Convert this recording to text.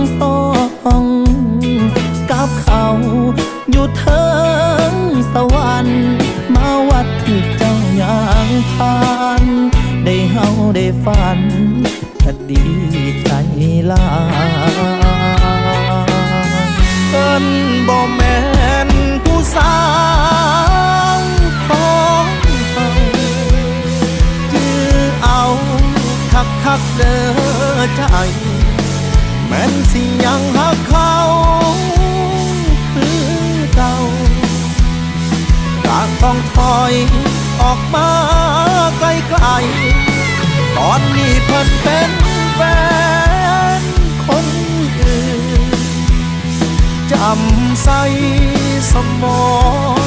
องสองกับเขาอยู่เทิงสวรรค์มาวัดถือเจ้าอย่างทานได้เฮาได้ฝันก็ดีใจลาเกินบ่แม่นผู้สาวของเขาจื้อเอาคักคักเด้อใจ สิยังหักเขาคือเก่ากต้องถอยออกมาไกลๆ ตอนนี้เพิ่นเป็นแฟนคนอื่น จำใส่สมอง